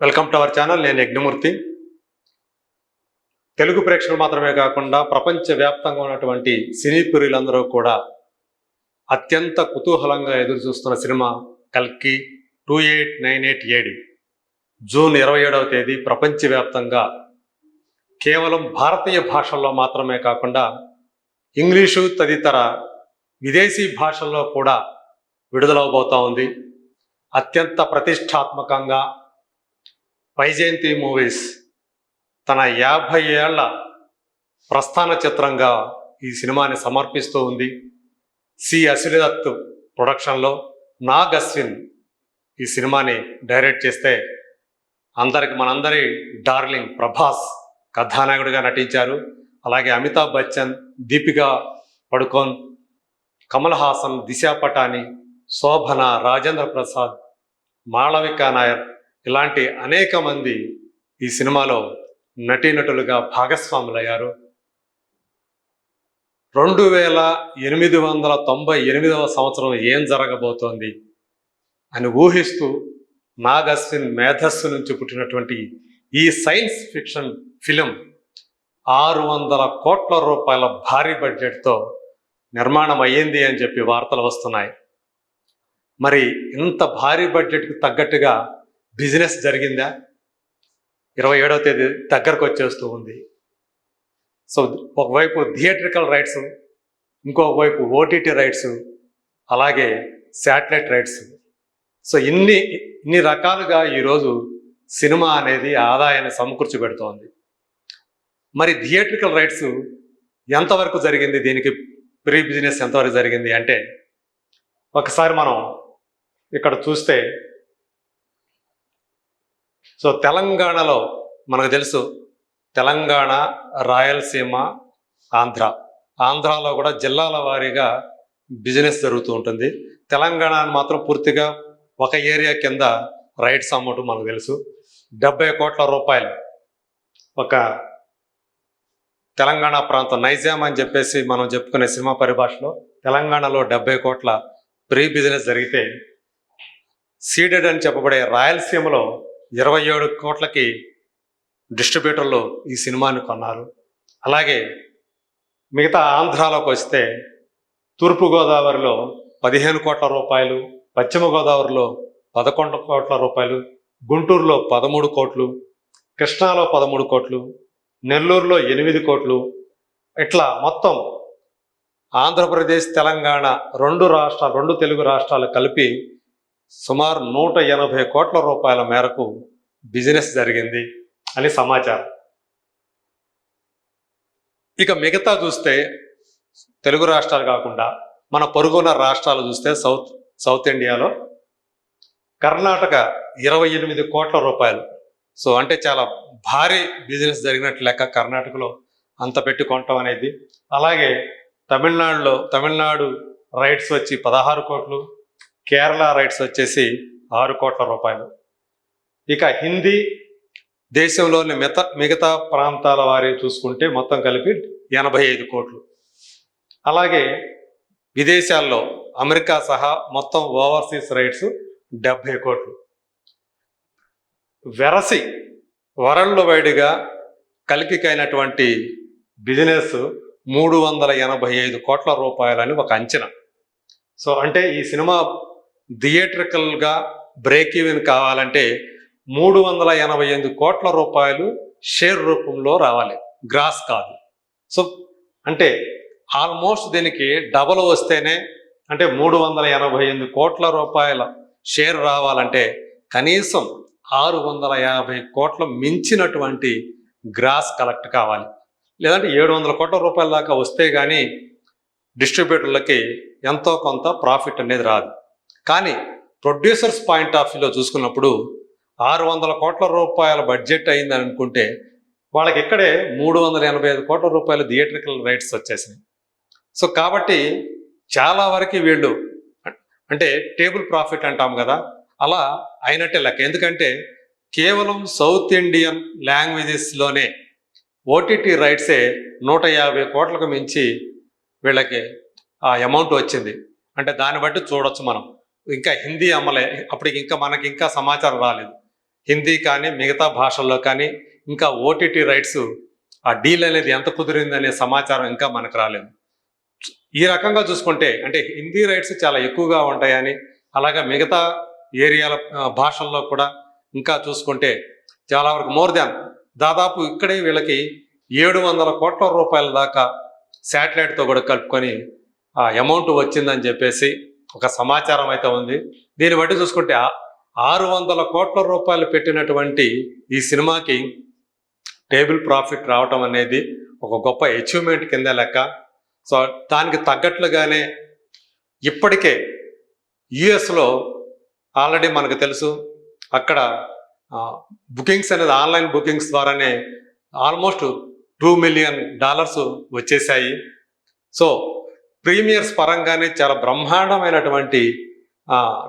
Welcome to our channel నేను యజ్ఞమూర్తి. తెలుగు ప్రేక్షకులు మాత్రమే కాకుండా ప్రపంచ వ్యాప్తంగా ఉన్నటువంటి సినీ ప్రియులందరూ కూడా అత్యంత కుతూహలంగా ఎదురు చూస్తున్న సినిమా కల్కి two eight nine eight AD June ఇరవై ఏడవ తేదీ ప్రపంచవ్యాప్తంగా కేవలం భారతీయ భాషల్లో మాత్రమే కాకుండా ఇంగ్లీషు తదితర విదేశీ భాషల్లో కూడా విడుదలవబోతా ఉంది. అత్యంత ప్రతిష్టాత్మకంగా వైజయంతి మూవీస్ తన యాభై ఏళ్ళ ప్రస్థాన చిత్రంగా ఈ సినిమాని సమర్పిస్తూ ఉంది. సి అశ్విదత్ ప్రొడక్షన్లో నాగ్ అశ్విన్ ఈ సినిమాని డైరెక్ట్ చేస్తే అందరికి మనందరి డార్లింగ్ ప్రభాస్ కథానాయకుడిగా నటించారు. అలాగే అమితాబ్ బచ్చన్ దీపికా పడుకోన్ కమల్ హాసన్ దిశా పటాని శోభన రాజేంద్ర ప్రసాద్ మాళవిక నాయర్ ఇలాంటి అనేక మంది ఈ సినిమాలో నటీనటులుగా భాగస్వాములయ్యారు. రెండు వేల ఎనిమిది వందల తొంభై ఎనిమిదవ సంవత్సరం ఏం జరగబోతోంది అని ఊహిస్తూ నాగస్విన్ మేధస్సు నుంచి పుట్టినటువంటి ఈ సైన్స్ ఫిక్షన్ ఫిలిం ఆరు వందల కోట్ల రూపాయల భారీ బడ్జెట్తో నిర్మాణం అయ్యింది అని చెప్పి వార్తలు వస్తున్నాయి. మరి ఇంత భారీ బడ్జెట్కు తగ్గట్టుగా బిజినెస్ జరిగిందా? ఇరవై ఏడవ తేదీ దగ్గరకు వచ్చేస్తూ ఉంది. సో ఒకవైపు థియేట్రికల్ రైట్స్ ఇంకొకవైపు ఓటీటీ రైట్స్ అలాగే శాటిలైట్ రైట్స్. సో ఇన్ని ఇన్ని రకాలుగా ఈరోజు సినిమా అనేది ఆదాయాన్ని సమకూర్చి పెడుతోంది. మరి థియేట్రికల్ రైట్స్ ఎంతవరకు జరిగింది? దీనికి ప్రీ బిజినెస్ ఎంతవరకు జరిగింది? అంటే ఒకసారి మనం ఇక్కడ చూస్తే సో తెలంగాణలో మనకు తెలుసు తెలంగాణ రాయలసీమ ఆంధ్ర. ఆంధ్రాలో కూడా జిల్లాల వారీగా బిజినెస్ జరుగుతూ ఉంటుంది. తెలంగాణ మాత్రం పూర్తిగా ఒక ఏరియా కింద రైట్స్ అమౌంట్ మనకు తెలుసు. డెబ్బై కోట్ల రూపాయలు ఒక తెలంగాణ ప్రాంతం నైజాం అని చెప్పేసి మనం చెప్పుకునే సినిమా పరిభాషలో తెలంగాణలో డెబ్బై కోట్ల ప్రీ బిజినెస్ జరిగితే సీడెడ్ అని చెప్పబడే రాయలసీమలో ఇరవై ఏడు కోట్లకి డిస్ట్రిబ్యూటర్లు ఈ సినిమాని కొన్నారు. అలాగే మిగతా ఆంధ్రాలోకి వస్తే తూర్పుగోదావరిలో పదిహేను కోట్ల రూపాయలు పశ్చిమ గోదావరిలో పదకొండు కోట్ల రూపాయలు గుంటూరులో పదమూడు కోట్లు కృష్ణాలో పదమూడు కోట్లు నెల్లూరులో ఎనిమిది కోట్లు. ఇట్లా మొత్తం ఆంధ్రప్రదేశ్ తెలంగాణ రెండు రాష్ట్రాలు రెండు తెలుగు రాష్ట్రాలు కలిపి సుమారు నూట ఎనభై కోట్ల రూపాయల మేరకు బిజినెస్ జరిగింది అని సమాచారం. ఇక మిగతా చూస్తే తెలుగు రాష్ట్రాలు కాకుండా మన పొరుగున రాష్ట్రాలు చూస్తే సౌత్ సౌత్ ఇండియాలో కర్ణాటక ఇరవై ఎనిమిది కోట్ల రూపాయలు. సో అంటే చాలా భారీ బిజినెస్ జరిగినట్లు లెక్క కర్ణాటకలో అంత పెట్టి కొనటం అనేది. అలాగే తమిళనాడులో తమిళనాడు రైట్స్ వచ్చి పదహారు కోట్లు కేరళ రైట్స్ వచ్చేసి ఆరు కోట్ల రూపాయలు. ఇక హిందీ దేశంలోని మిత మిగతా ప్రాంతాల వారి చూసుకుంటే మొత్తం కలిపి ఎనభై ఐదు కోట్లు. అలాగే విదేశాల్లో అమెరికా సహా మొత్తం ఓవర్సీస్ రైట్స్ డెబ్భై కోట్లు. వెరసి వరల్డ్ వైడ్గా కలికికైనటువంటి బిజినెస్ మూడు వందల ఎనభై ఐదు కోట్ల రూపాయలని ఒక అంచనా. సో అంటే ఈ సినిమా థియేట్రికల్గా బ్రేక్ ఈవెన్ కావాలంటే మూడు వందల ఎనభై ఎనిమిది కోట్ల రూపాయలు షేర్ రూపంలో రావాలి. గ్రాస్ కాదు. సో అంటే ఆల్మోస్ట్ దీనికి డబల్ వస్తేనే అంటే మూడు వందల ఎనభై ఎనిమిది కోట్ల రూపాయల షేర్ రావాలంటే కనీసం ఆరు వందల యాభై కోట్ల మించినటువంటి గ్రాస్ కలెక్ట్ కావాలి. లేదంటే ఏడు వందల కోట్ల రూపాయల దాకా వస్తే కానీ డిస్ట్రిబ్యూటర్లకి ఎంతో కొంత ప్రాఫిట్ అనేది రాదు. కానీ ప్రొడ్యూసర్స్ పాయింట్ ఆఫ్ వ్యూలో చూసుకున్నప్పుడు ఆరు వందల కోట్ల రూపాయల బడ్జెట్ అయిందని అనుకుంటే వాళ్ళకి ఇక్కడే మూడు వందల ఎనభై ఐదు కోట్ల రూపాయల థియేట్రికల్ రైట్స్ వచ్చేసినాయి. సో కాబట్టి చాలా వరకు వీళ్ళు అంటే టేబుల్ ప్రాఫిట్ అంటాం కదా అలా అయినట్టే లెక్క. ఎందుకంటే కేవలం సౌత్ ఇండియన్ లాంగ్వేజెస్లోనే ఓటీటీ రైట్సే నూట యాభై కోట్లకు మించి వీళ్ళకి ఆ అమౌంట్ వచ్చింది. అంటే దాన్ని బట్టి చూడొచ్చు మనం. ఇంకా హిందీ అమ్మలే అప్పటికి ఇంకా మనకి ఇంకా సమాచారం రాలేదు. హిందీ కానీ మిగతా భాషల్లో కానీ ఇంకా ఓటీటీ రైట్స్ ఆ డీల్ అనేది ఎంత కుదిరింది అనే సమాచారం ఇంకా మనకు రాలేదు. ఈ రకంగా చూసుకుంటే అంటే హిందీ రైట్స్ చాలా ఎక్కువగా ఉంటాయని అలాగే మిగతా ఏరియాల భాషల్లో కూడా ఇంకా చూసుకుంటే చాలా వరకు మోర్ దాన్ దాదాపు ఇక్కడే వీళ్ళకి ఏడు వందల కోట్ల రూపాయల దాకా శాటిలైట్తో కూడా కలుపుకొని ఆ అమౌంట్ వచ్చిందని చెప్పేసి ఒక సమాచారం అయితే ఉంది. దీన్ని బట్టి చూసుకుంటే ఆరు వందల కోట్ల రూపాయలు పెట్టినటువంటి ఈ సినిమాకి టేబుల్ ప్రాఫిట్ రావటం అనేది ఒక గొప్ప అచీవ్మెంట్ కింద లెక్క. సో దానికి తగ్గట్లుగానే ఇప్పటికే యుఎస్లో ఆల్రెడీ మనకు తెలుసు అక్కడ బుకింగ్స్ అనేది ఆన్లైన్ బుకింగ్స్ ద్వారానే ఆల్మోస్ట్ టూ మిలియన్ డాలర్స్ వచ్చేసాయి సో ప్రీమియర్స్ పరంగానే చాలా బ్రహ్మాండమైనటువంటి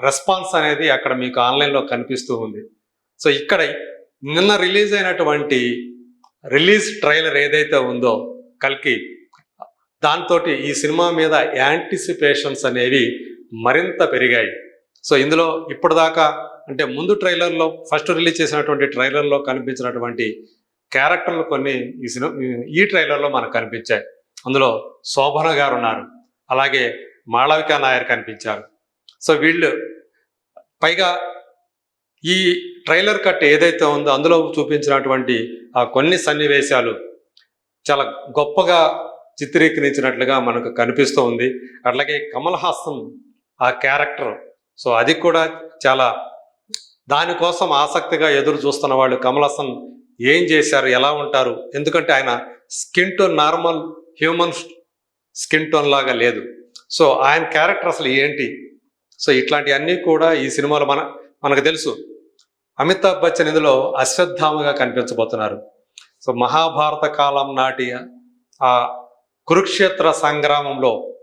రెస్పాన్స్ అనేది అక్కడ మీకు ఆన్లైన్లో కనిపిస్తూ ఉంది. సో ఇక్కడ నిన్న రిలీజ్ అయినటువంటి రిలీజ్ ట్రైలర్ ఏదైతే ఉందో కల్కి దాంతో ఈ సినిమా మీద యాంటిసిపేషన్స్ అనేవి మరింత పెరిగాయి. సో ఇందులో ఇప్పటిదాకా అంటే ముందు ట్రైలర్లో ఫస్ట్ రిలీజ్ చేసినటువంటి ట్రైలర్లో కనిపించినటువంటి క్యారెక్టర్లు కొన్ని ఈ సినిమా ఈ ట్రైలర్లో మనకు కనిపించాయి. అందులో శోభన గారు ఉన్నారు. అలాగే మాళవిక నాయర్ కనిపించారు. సో వీళ్ళు పైగా ఈ ట్రైలర్ కట్ ఏదైతే ఉందో అందులో చూపించినటువంటి ఆ కొన్ని సన్నివేశాలు చాలా గొప్పగా చిత్రీకరించినట్లుగా మనకు కనిపిస్తూ ఉంది. అట్లాగే కమల్ హాసన్ ఆ క్యారెక్టర్ సో అది కూడా చాలా దానికోసం ఆసక్తిగా ఎదురు చూస్తున్న వాళ్ళు కమల్ హాసన్ ఏం చేశారు ఎలా ఉంటారు? ఎందుకంటే ఆయన skin to normal human skin tone లాగా లేదు. సో ఆయన క్యారెక్టర్ అసలు ఏంటి? సో ఇట్లాంటివన్నీ కూడా ఈ సినిమాలో మన మనకు తెలుసు. అమితాబ్ బచ్చన్ ఇందులో అశ్వత్థామగా కనిపించబోతున్నారు. సో మహాభారత కాలం నాటి ఆ కురుక్షేత్ర సంగ్రామంలో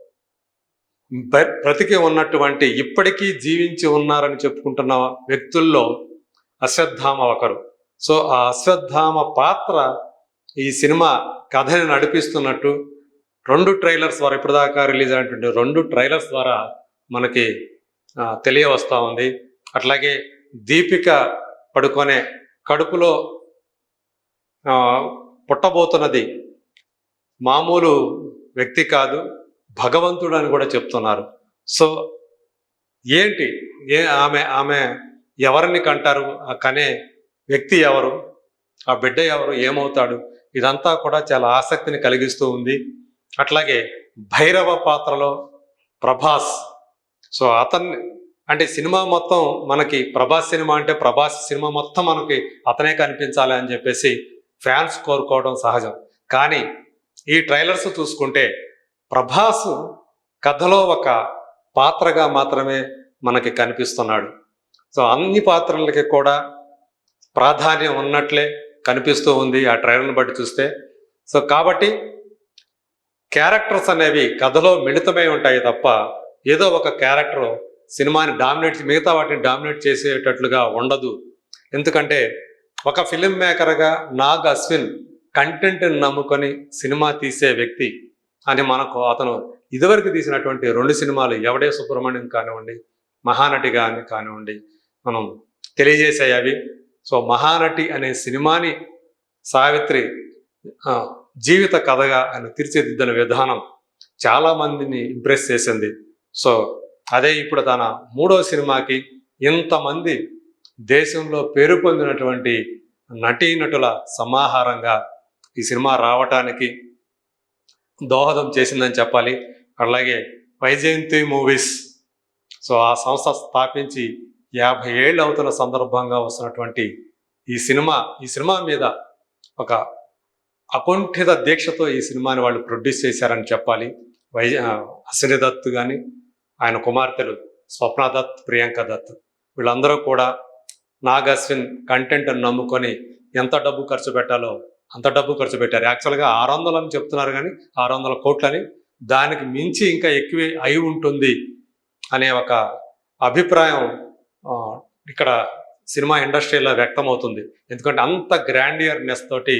బ్రతికి ఉన్నటువంటి ఇప్పటికీ జీవించి ఉన్నారని చెప్పుకుంటున్న వ్యక్తుల్లో అశ్వత్థామ ఒకరు. సో ఆ అశ్వత్థామ పాత్ర ఈ సినిమా కథని నడిపిస్తున్నట్టు రెండు ట్రైలర్స్ ద్వారా ఇప్పటిదాకా రిలీజ్ అయినటువంటి రెండు ట్రైలర్స్ ద్వారా మనకి తెలియవస్తూ ఉంది. అట్లాగే దీపిక పడుకొనే కడుపులో పుట్టబోతున్నది మామూలు వ్యక్తి కాదు భగవంతుడు అని కూడా చెప్తున్నారు. సో ఏంటి? ఏ ఆమె ఆమె ఎవరిని కంటారు? ఆ కనే వ్యక్తి ఎవరు? ఆ బిడ్డ ఎవరు? ఏమవుతాడు? ఇదంతా కూడా చాలా ఆసక్తిని కలిగిస్తూ ఉంది. అట్లాగే భైరవ పాత్రలో ప్రభాస్. సో అతన్ని అంటే సినిమా మొత్తం మనకి ప్రభాస్ సినిమా అంటే ప్రభాస్ సినిమా మొత్తం మనకి అతనే కనిపించాలి అని చెప్పేసి ఫ్యాన్స్ కోరుకోవడం సహజం. కానీ ఈ ట్రైలర్స్ చూసుకుంటే ప్రభాస్ కథలో ఒక పాత్రగా మాత్రమే మనకి కనిపిస్తున్నాడు. సో అన్ని పాత్రలకి కూడా ప్రాధాన్యం ఉన్నట్లే కనిపిస్తూ ఉంది ఆ ట్రైలర్ని బట్టి చూస్తే. సో కాబట్టి క్యారెక్టర్స్ అనేవి కథలో మిళితమై ఉంటాయి తప్ప ఏదో ఒక క్యారెక్టర్ సినిమాని డామినేట్ మిగతా వాటిని డామినేట్ చేసేటట్లుగా ఉండదు. ఎందుకంటే ఒక ఫిలిం మేకర్గా నాగ్ అశ్విన్ కంటెంట్ని నమ్ముకొని సినిమా తీసే వ్యక్తి అని మనకు అతను ఇదివరకు తీసినటువంటి రెండు సినిమాలు ఎవడే సుబ్రహ్మణ్యం కానివ్వండి మహానటి కానీ కానివ్వండి మనం తెలియజేసాయి అవి. సో మహానటి అనే సినిమాని సావిత్రి జీవిత కథగా ఆయన తీర్చిదిద్దిన విధానం చాలామందిని ఇంప్రెస్ చేసింది. సో అదే ఇప్పుడు తన మూడో సినిమాకి ఇంతమంది దేశంలో పేరు పొందినటువంటి నటీనటుల సమాహారంగా ఈ సినిమా రావటానికి దోహదం చేసిందని చెప్పాలి. అలాగే వైజయంతి మూవీస్. సో ఆ సంస్థ స్థాపించి యాభై ఏళ్ళు అవుతున్న సందర్భంగా వస్తున్నటువంటి ఈ సినిమా ఈ సినిమా మీద ఒక అకుంఠిత దీక్షతో ఈ సినిమాని వాళ్ళు ప్రొడ్యూస్ చేశారని చెప్పాలి. వై ఆ, అశ్విని దత్ కానీ ఆయన కుమార్తెలు స్వప్న దత్ ప్రియాంక దత్ వీళ్ళందరూ కూడా నాగ్ అశ్విన్ కంటెంట్ నమ్ముకొని ఎంత డబ్బు ఖర్చు పెట్టాలో అంత డబ్బు ఖర్చు పెట్టారు. యాక్చువల్గా ఆరు వందలు అని చెప్తున్నారు కానీ ఆరు వందల కోట్లని దానికి మించి ఇంకా ఎక్కువ అయి ఉంటుంది అనే ఒక అభిప్రాయం ఇక్కడ సినిమా ఇండస్ట్రీలో వ్యక్తమవుతుంది. ఎందుకంటే అంత గ్రాండియర్నెస్ తోటి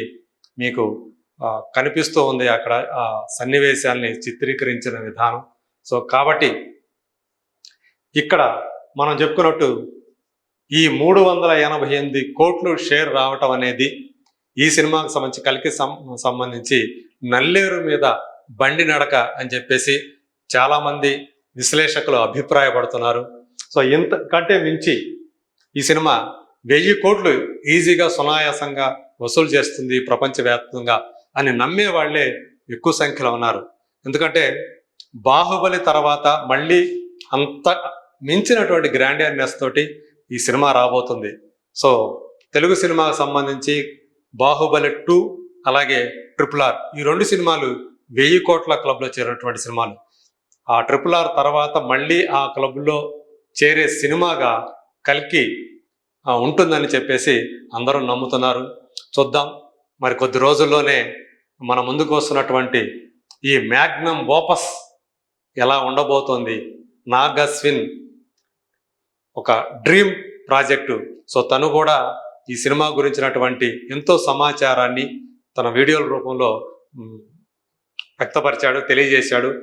మీకు కనిపిస్తూ ఉంది అక్కడ ఆ సన్నివేశాల్ని చిత్రీకరించిన విధానం. సో కాబట్టి ఇక్కడ మనం చెప్పుకున్నట్టు ఈ మూడు వందల ఎనభై ఎనిమిది కోట్లు షేర్ రావటం అనేది ఈ సినిమాకు సంబంధించి కలికి సం- సంబంధించి నల్లేరు మీద బండి నడక అని చెప్పేసి చాలామంది విశ్లేషకులు అభిప్రాయపడుతున్నారు. సో ఇంత కంటే మించి ఈ సినిమా వెయ్యి కోట్లు ఈజీగా సునాయాసంగా వసూలు చేస్తుంది ప్రపంచవ్యాప్తంగా అని నమ్మే వాళ్ళే ఎక్కువ సంఖ్యలో ఉన్నారు. ఎందుకంటే బాహుబలి తర్వాత మళ్ళీ అంత మించినటువంటి గ్రాండియర్నెస్ తోటి ఈ సినిమా రాబోతుంది. సో తెలుగు సినిమాకు సంబంధించి బాహుబలి టూ అలాగే ట్రిపుల్ ఆర్ ఈ రెండు సినిమాలు వెయ్యి కోట్ల క్లబ్లో చేరినటువంటి సినిమాలు. ఆ ట్రిపుల్ ఆర్ తర్వాత మళ్ళీ ఆ క్లబ్లో చేరే సినిమాగా కల్కి ఉంటుందని చెప్పేసి అందరూ నమ్ముతున్నారు. చూద్దాం. మరి కొద్ది రోజుల్లోనే మన ముందుకు వస్తున్నటువంటి ఈ మ్యాగ్నమ్ ఓపస్ ఎలా ఉండబోతోంది? నాగస్విన్ ఒక డ్రీమ్ ప్రాజెక్టు. సో తను కూడా ఈ సినిమా గురించినటువంటి ఎంతో సమాచారాన్ని తన వీడియోల రూపంలో వ్యక్తపరిచాడు తెలియజేశాడు.